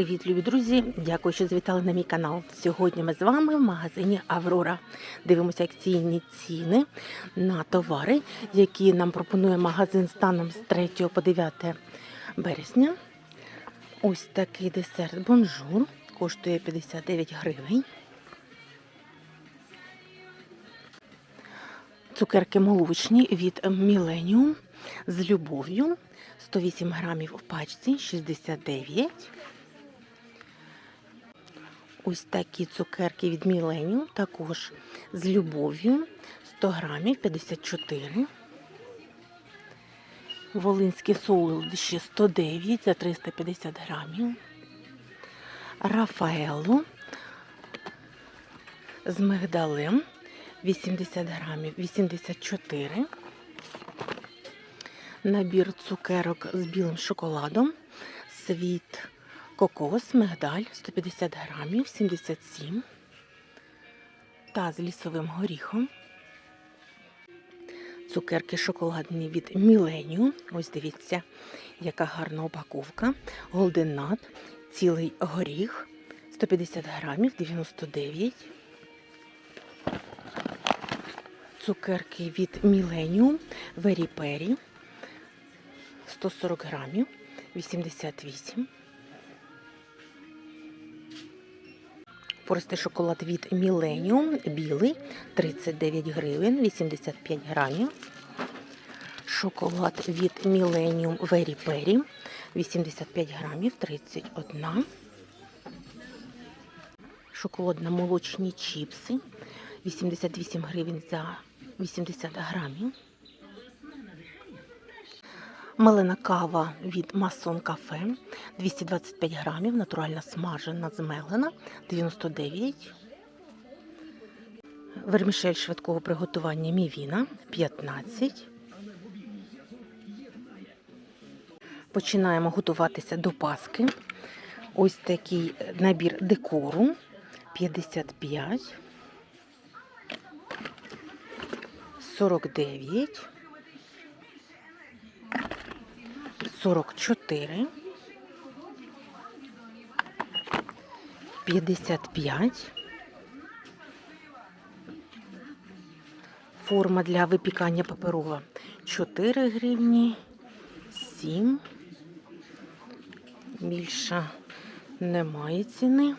Привіт, любі друзі! Дякую, що завітали на мій канал. Сьогодні ми з вами в магазині Аврора. Дивимося акційні ціни на товари, які нам пропонує магазин станом з 3 по 9 березня. Ось такий десерт бонжур коштує 59 гривень. Цукерки молочні від Millennium з любов'ю. 108 грамів в пачці 69. Ось такі цукерки від Millennium, також з любов'ю 100 грамів 54. Волинські солодощі 109 за 350 грамів. Рафаелло з мигдалем 80 грамів 84. Набір цукерок з білим шоколадом. Світ кокос, мигдаль 150 грамів 77. Та з лісовим горіхом. Цукерки шоколадні від Millennium. Ось дивіться, яка гарна упаковка. Nut, цілий горіх 150 грамів 99. Цукерки від Very Perry 140 грамів 88. Пористий шоколад від Millennium білий 39 гривень 85 грамів. Шоколад від Millennium Very Perry 85 грамів 31. Шоколадно-молочні чіпси 88 гривень за 80 грамів. Малина кава від Масон Кафе 225 грамів, натуральна смажена, змелена 99. Вермішель швидкого приготування Мівіна 15. Починаємо готуватися до Паски. Ось такий набір декору 55. 49. 44, 55. Форма для випікання паперова 4 гривні, 7. Більше немає ціни.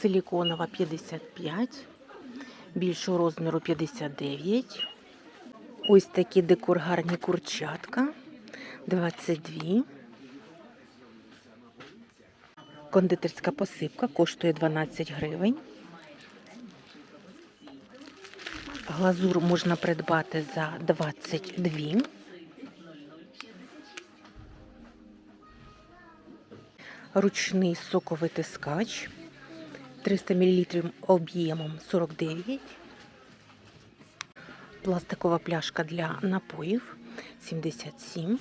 Силіконова 55, більшого розміру 59. Ось такі декор гарні курчатка 22. Кондитерська посипка коштує 12 гривень. Глазур можна придбати за 22. Ручний соковитискач 300 мл об'ємом 49. Пластикова пляшка для напоїв 77.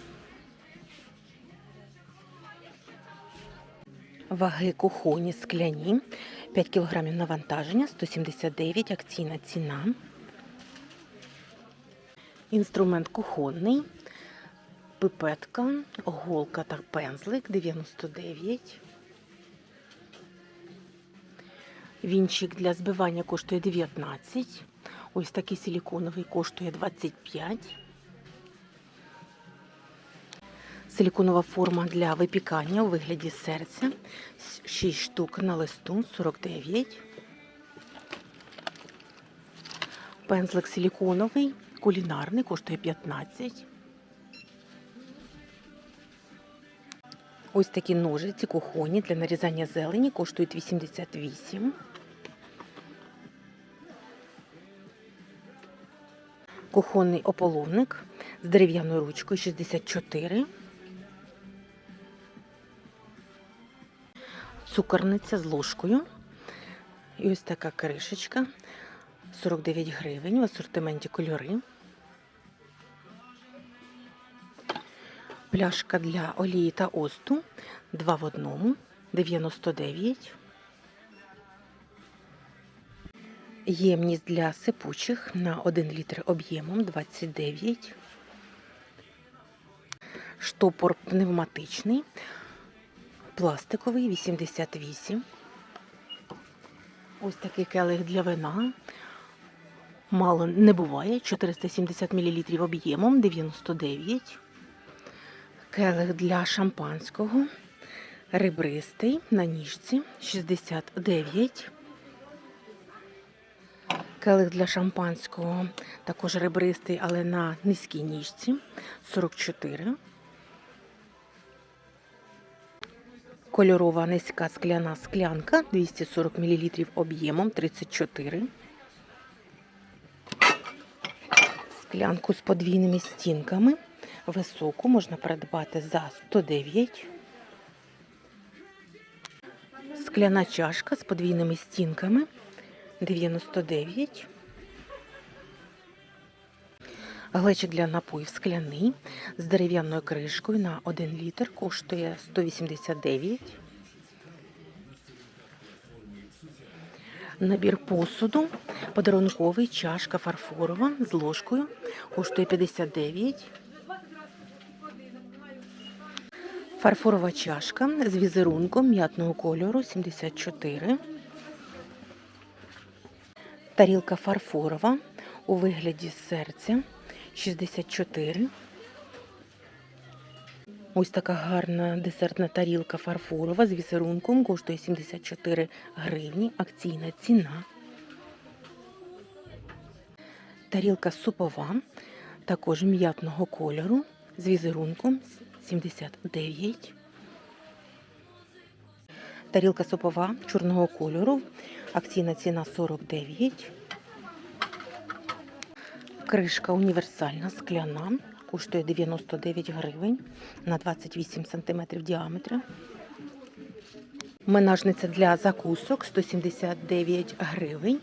Ваги кухоні скляні 5 кг навантаження 179 акційна ціна. Інструмент кухонний, пипетка, голка та пензлик 99. Вінчик для збивання коштує 19. Ось такий силіконовий коштує 25. Силіконова форма для випікання у вигляді серця. 6 штук на листу 49. Пензлик силіконовий, кулінарний, коштує 15. Ось такі ножиці кухонні для нарізання зелені коштують 88. Кухонний ополовник з дерев'яною ручкою 64. Цукорниця з ложкою. І ось така кришечка 49 гривень в асортименті кольори. Пляшка для олії та осту 2 в одному 99. Ємність для сипучих на 1 літр об'ємом 29. штопор пневматичний, пластиковий 88. Ось такий келих для вина. Мало не буває. 470 мл об'ємом 99. Келих для шампанського. Ребристий на ніжці 69. Келих для шампанського також ребристий, але на низькій ніжці 44. Кольорова низька скляна склянка 240 мл об'ємом 34. Склянку з подвійними стінками. Високу можна придбати за 109. Скляна чашка з подвійними стінками 99. Глечик для напоїв скляний з дерев'яною кришкою на 1 літр коштує 189. Набір посуду подарунковий чашка фарфорова з ложкою коштує 59. Фарфорова чашка з візерунком м'ятного кольору 74. Тарілка фарфорова у вигляді серця 64. Ось така гарна десертна тарілка фарфорова з візерунком коштує 74 гривні. Акційна ціна. Тарілка супова, також м'ятного кольору з візерунком 79. Тарілка супова чорного кольору. Акційна ціна 49. Кришка універсальна скляна. Коштує 99 гривень на 28 см діаметру. Менажниця для закусок 179 гривень.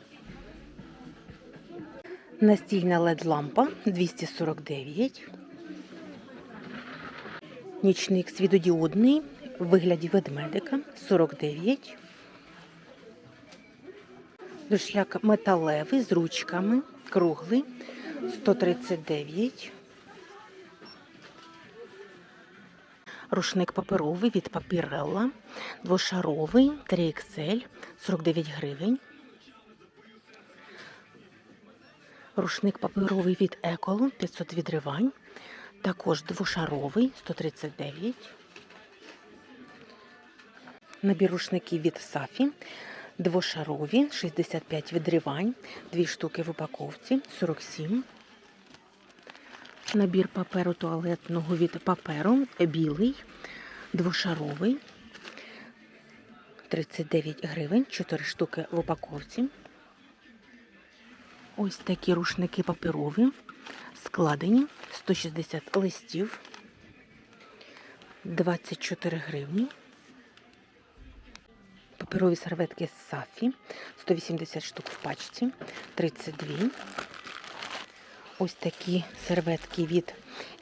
Настільна LED-лампа 249. Нічник світодіодний в вигляді ведмедика 49. Дошляк металевий з ручками, круглий 139. Рушник паперовий від папірелла, двошаровий 3XL 49 гривень. Рушник паперовий від Еколу 500 відривань. Також двошаровий 139. Набір рушників від Сафі. Двошарові 65 відривань. Дві штуки в упаковці 47. Набір паперу туалетного від паперу білий, двошаровий. 39 гривень, 4 штуки в упаковці. Ось такі рушники паперові, складені 160 листів, 24 гривні. Паперові серветки з Сафі, 180 штук в пачці, 32. Ось такі серветки від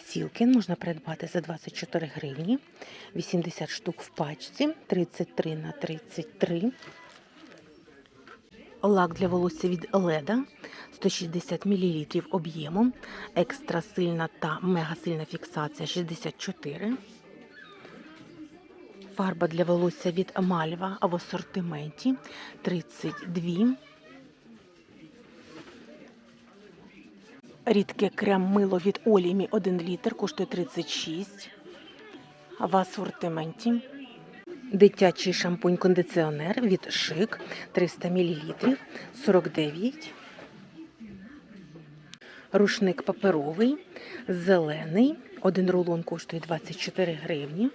Сілкін можна придбати за 24 гривні, 80 штук в пачці, 33 на 33. Лак для волосся від Леда 160 мл об'ємом, екстра сильна та мегасильна фіксація 64. Фарба для волосся від Мальва в асортименті 32. Рідке крем мило від Олімі 1 літр коштує 36 в асортименті. Дитячий шампунь-кондиціонер від Шик 300 мл 49. Рушник паперовий, зелений. Один рулон коштує 24 гривні.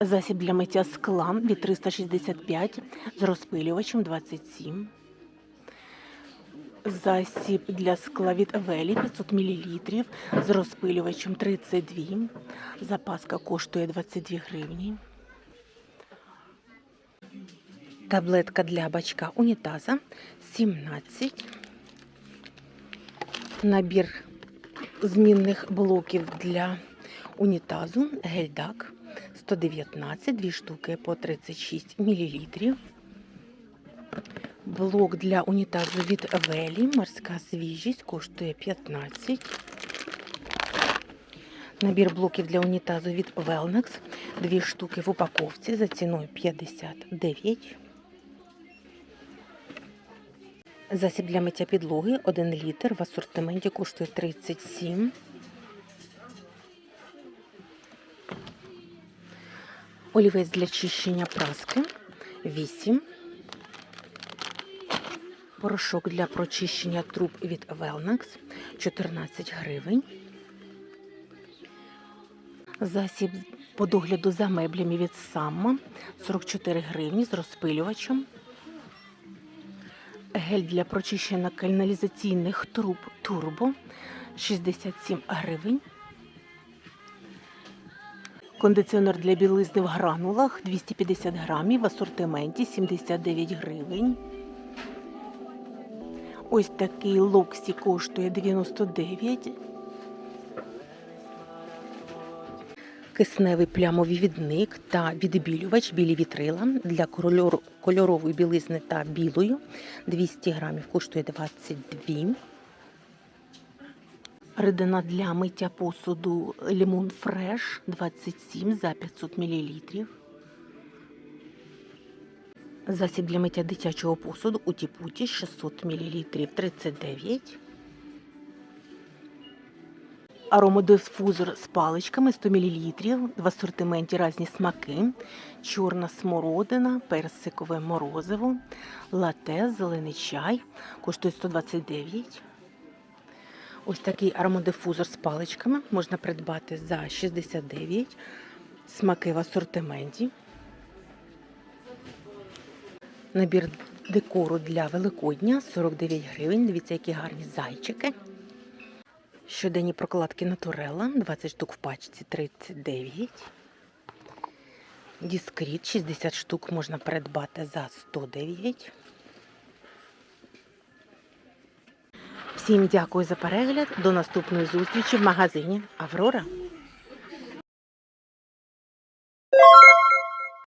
Засіб для миття скла від 365 з розпилювачем 27. Засіб для скла від Велі 500 мл з розпилювачем 32. Запаска коштує 22 гривні. Таблетка для бачка унітаза 17. Набір змінних блоків для унітазу гельдак 119, дві штуки по 36 мл. Блок для унітазу від Велі. Морська свіжість коштує 15. Набір блоків для унітазу від Velnex. Дві штуки в упаковці за ціною 59. Засіб для миття підлоги 1 літр в асортименті коштує 37. Олівець для чищення праски 8. Порошок для прочищення труб від Velnex 14 гривень. Засіб по догляду за меблями від Самма 44 гривні з розпилювачем. Гель для прочищення каналізаційних труб Турбо 67 гривень. Кондиціонер для білизни в гранулах 250 грамів в асортименті 79 гривень. Ось такий локсі коштує 99. Кисневий плямовий відник та відбілювач білі вітрила для кольорової білизни та білої 200 грамів коштує 22. Рідина для миття посуду Лімон Фреш 27 за 500 мл. Засіб для миття дитячого посуду у тіпуті 600 мл 39. Аромодифузор з паличками 100 мл в асортименті різні смаки, чорна смородина, персикове морозиво, лате, зелений чай, коштує 129. Ось такий аромодифузор з паличками можна придбати за 69. Смаки в асортименті. Набір декору для Великодня 49 гривень. Дивіться, які гарні зайчики. Щоденні прокладки Натурелла 20 штук в пачці 39. Діскріт 60 штук можна придбати за 109. Всім дякую за перегляд. До наступної зустрічі в магазині Аврора.